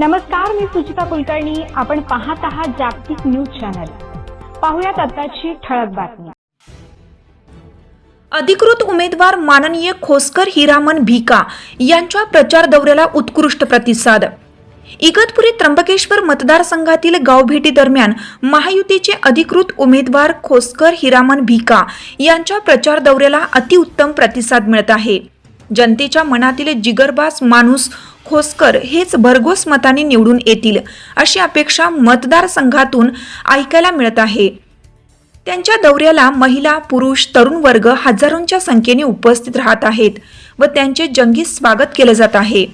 नमस्कार मी सुचिता कुलकर्णी. आपण पाहत आहात जागतिक न्यूज चॅनल. पाहुयात आताची ठळक बातमी. अधिकृत उमेदवार माननीय खोसकर हिरामन भिका यांच्या प्रचार दौऱ्याला उत्कृष्ट प्रतिसाद. इगतपुरी त्र्यंबकेश्वर मतदारसंघातील गावभेटी दरम्यान महायुतीचे अधिकृत उमेदवार खोसकर हिरामन भिका यांच्या प्रचार दौऱ्याला अतिउत्तम प्रतिसाद मिळत आहे. जनतेच्या मनातील जिगरबाज माणूस खोसकर हेच भरघोस मताने निवडून येतील अशी अपेक्षा मतदारसंघातून ऐकायला मिळत आहे. त्यांच्या दौऱ्याला महिला पुरुष तरुण वर्ग हजारोंच्या संख्येने उपस्थित राहत आहेत व त्यांचे जंगी स्वागत केले जात आहे.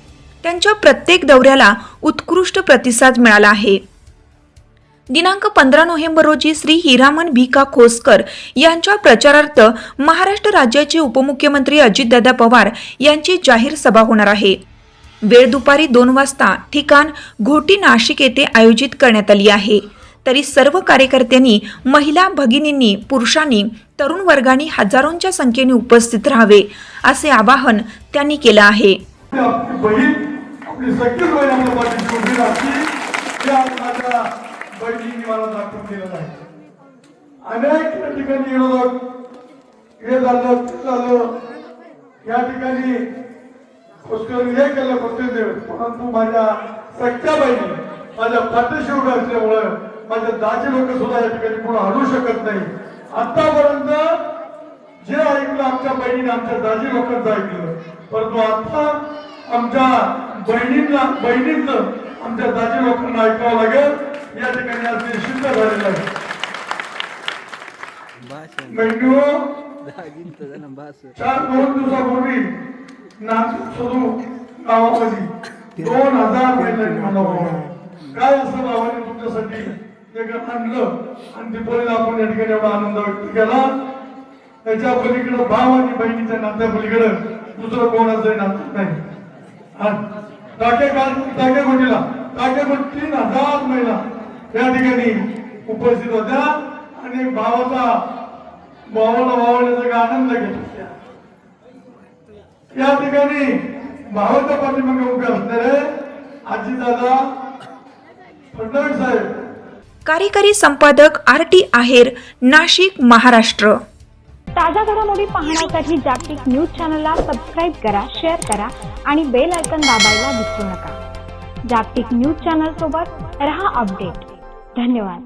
त्यांच्या प्रत्येक दौऱ्याला उत्कृष्ट प्रतिसाद मिळाला आहे. दिनांक पंधरा नोव्हेंबर रोजी श्री हिरामन भिका खोसकर यांच्या प्रचारार्थ महाराष्ट्र राज्याचे उपमुख्यमंत्री अजितदादा पवार यांची जाहीर सभा होणार आहे. वेळ दुपारी दोन वाजता ठिकाण घोटी नाशिक येथे आयोजित करण्यात आली आहे. तरी सर्व कार्यकर्त्यांनी महिला भगिनींनी पुरुषांनी तरुण वर्गाने हजारोंच्या संख्येने उपस्थित राहावे असे आवाहन त्यांनी केलं आहे. आपली बहीण मला दाखवून दिलेलं आहे अनेक ठिकाणी विरोधक हे झालं ते झालं या ठिकाणी हे केलं देव परंतु माझ्या सख्या बहिणी माझ्या पाठीशी उभ्या असल्यामुळं माझ्या दाजी लोक सुद्धा या ठिकाणी कोण आणू शकत नाही. आतापर्यंत जे ऐकलं आमच्या बहिणीने आमच्या दाजी लोकांचं ऐकलं परंतु आता आमच्या बहिणींना बहिणींचं आमच्या दाजी लोकांना ऐकावं लागेल. या ठिकाणी आज ते सिद्ध झालेलं आहे बहिणी चार दोन दिवसापूर्वी नाशिक सुरू गावामध्ये दोन हजार महिलांनी मला काय असं भावाने तुमच्यासाठी? एक आणलं आणि दीपावलीला आपण या ठिकाणी एवढा आनंद व्यक्त केला. त्याच्या पलीकडे भाव आणि बहिणीच्या नात्या पलीकडे दुसरं कोणाचं नातं नाही. टाके काल टाके गोटीला टाके गोटी तीन हजार महिला या ठिकाणी उपस्थित होत्या आणि भावाचा भावाला भावाण्याचा आनंद घेतला. या ठिकाणी भावाच्या पाठीमागे उभे असणारे आजीदादा फडणवीस साहेब. कार्यकारी संपादक आर टी आहेर नाशिक महाराष्ट्र. ताज्या घडामोडी पाहण्यासाठी जागतिक न्यूज चॅनलला सबस्क्राईब करा शेअर करा आणि बेल आयकॉन दाबायला विसरू नका. जागतिक न्यूज चॅनल सोबत रहा अपडेट. धन्यवाद.